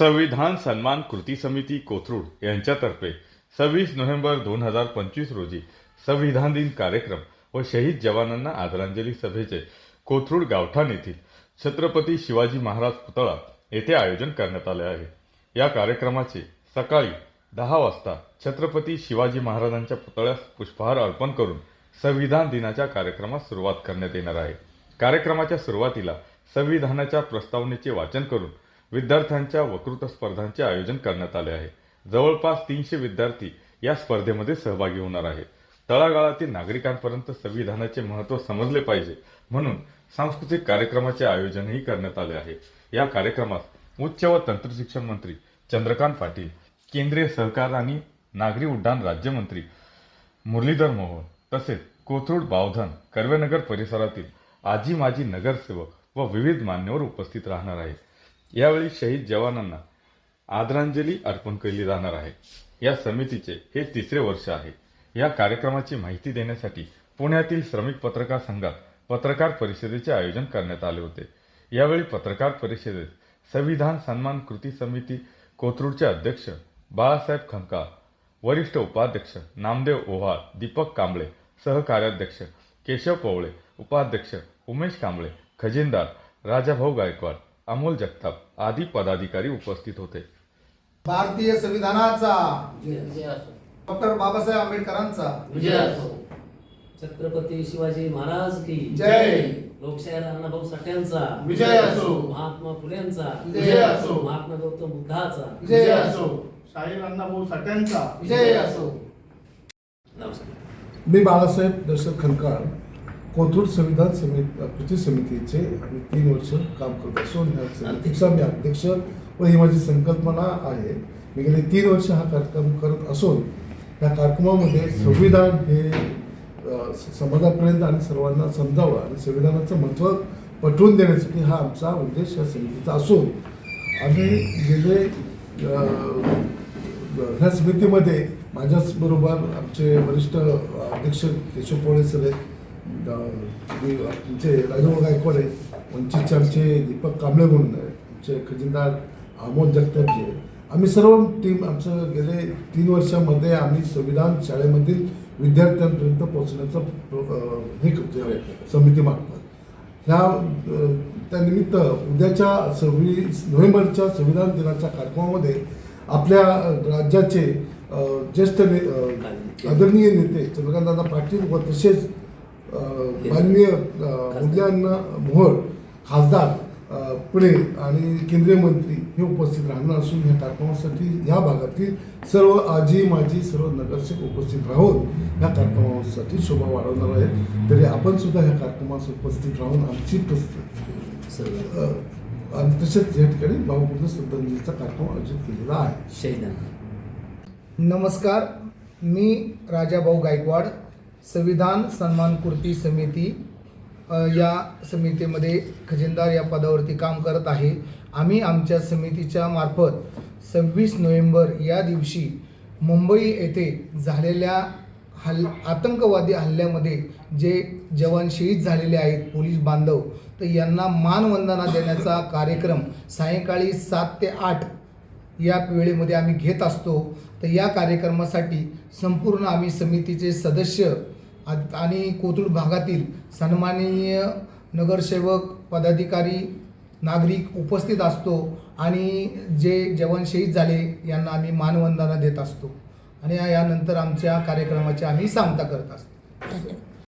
संविधान सन्मान कृती समिती कोथरूड यांच्यातर्फे सव्वीस नोव्हेंबर दोन हजार पंचवीस रोजी संविधान दिन कार्यक्रम व शहीद जवानांना आदरांजली सभेचे कोथरूड गावठाण येथील छत्रपती शिवाजी महाराज पुतळा येथे आयोजन करण्यात आले आहे. या कार्यक्रमाचे सकाळी दहा वाजता छत्रपती शिवाजी महाराजांच्या पुतळ्यास पुष्पहार अर्पण करून संविधान दिनाच्या कार्यक्रमास सुरुवात करण्यात येणार आहे. कार्यक्रमाच्या सुरुवातीला संविधानाच्या प्रस्तावनेचे वाचन करून विद्यार्थ्यांच्या वक्तृत्व स्पर्धांचे आयोजन करण्यात आले आहे. जवळपास तीनशे विद्यार्थी या स्पर्धेमध्ये सहभागी होणार आहेत. तळागाळातील नागरिकांपर्यंत संविधानाचे महत्त्व समजले पाहिजे म्हणून सांस्कृतिक कार्यक्रमाचे आयोजनही करण्यात आले आहे. या कार्यक्रमात उच्च व तंत्रशिक्षण मंत्री चंद्रकांत पाटील केंद्रीय सहकार आणि नागरी उड्डाण राज्यमंत्री मुरलीधर मोहोळ तसेच कोथरूड बावधन कर्वेनगर परिसरातील आजी माजी नगरसेवक व विविध मान्यवर उपस्थित राहणार आहेत. यावेळी शहीद जवानांना आदरांजली अर्पण केली जाणार आहे. या समितीचे हे तिसरे वर्ष आहे. या कार्यक्रमाची माहिती देण्यासाठी पुण्यातील श्रमिक पत्रकार संघात पत्रकार परिषदेचे आयोजन करण्यात आले होते. यावेळी पत्रकार परिषदेत संविधान सन्मान कृती समिती कोथरूडचे अध्यक्ष बाळासाहेब खंका वरिष्ठ उपाध्यक्ष नामदेव ओव्हाळ दीपक कांबळे सहकार्याध्यक्ष केशव पवळे उपाध्यक्ष उमेश कांबळे खजिनदार राजाभाऊ गायकवाड अमोल जगताप आदी पदाधिकारी उपस्थित होते. भारतीय संविधानाचा विजय असो डॉक्टर बाबासाहेब आंबेडकरांचा. विजय असो. छत्रपती शिवाजी महाराज की जय. लोकशाहीर अण्णाभाऊ साठ्यांचा विजय असो. महात्मा फुलेंचा. विजय असो. महात्मा गौतम बुद्धाचा. विजय असो. शाहीर अण्णाभाऊ साठ्यांचा विजय असो. नमस्कार. मी बाळासाहेब दर्शक खनकाळ कोथरूड संविधान समिती कृती समितीचे आम्ही तीन वर्ष काम करत असून समितीचा मी अध्यक्ष व ही माझी संकल्पना आहे. मी गेले तीन वर्ष हा कार्यक्रम करत असून या कार्यक्रमामध्ये संविधान हे समाजापर्यंत आणि सर्वांना समजावं आणि संविधानाचं महत्त्व पटवून देण्यासाठी हा आमचा उद्देश या समितीचा असून आम्ही गेले ह्या समितीमध्ये माझ्याच बरोबर आमचे वरिष्ठ अध्यक्ष केशव पोळे सर आहेत. तुमचे मी गायकवाड आहेत. वंचितचे आमचे दीपक कांबळे म्हणून आहे. आमचे खजिनदार आमोद जगतापजी आहे आम्ही सर्व टीम आमचं गेले तीन वर्षामध्ये आम्ही संविधान शाळेमधील विद्यार्थ्यांपर्यंत पोहोचण्याचा हे करतो समितीमार्फत ह्या त्यानिमित्त उद्याच्या सव्वीस नोव्हेंबरच्या संविधान दिनाच्या कार्यक्रमामध्ये आपल्या राज्याचे ज्येष्ठ ने आदरणीय नेते चंद्रकांतदादा पाटील व तसेच माननीय अ, उद्यान मोहोळ खासदार पुणे आणि केंद्रीय मंत्री हे उपस्थित राहणार असून या कार्यक्रमासाठी या भागातील सर्व आजी माजी सर्व नगरसेवक उपस्थित राहून या कार्यक्रमासाठी शोभा वाढवणार आहेत. तरी आपण सुद्धा या कार्यक्रमास उपस्थित राहून आमची आणि तसेच या ठिकाणी भावपूर्ण श्रद्धांजलीचा कार्यक्रम आयोजित केलेला आहे. नमस्कार मी राजाभाऊ गायकवाड संविधान सन्मान कृती समिती या समितीमध्ये खजिनदार या पदावरती काम करत आहे. आम्ही आमच्या समितीच्या मार्फत सव्वीस नोव्हेंबर या दिवशी मुंबई येथे झालेल्या हल् आतंकवादी हल्ल्यामध्ये जे जवान शहीद झालेले आहेत पोलीस बांधव तर यांना मानवंदना देण्याचा कार्यक्रम सायंकाळी सात ते आठ या वेळेमध्ये आम्ही घेत असतो. तर या कार्यक्रमासाठी संपूर्ण आम्ही समितीचे सदस्य आणि कोथरूड भागातील सन्माननीय नगरसेवक पदाधिकारी नागरिक उपस्थित असतो आणि जे जवान शहीद झाले यांना आम्ही मानवंदना देत असतो. आणि या- यानंतर आमच्या कार्यक्रमाची आम्ही सांगता करत असतो.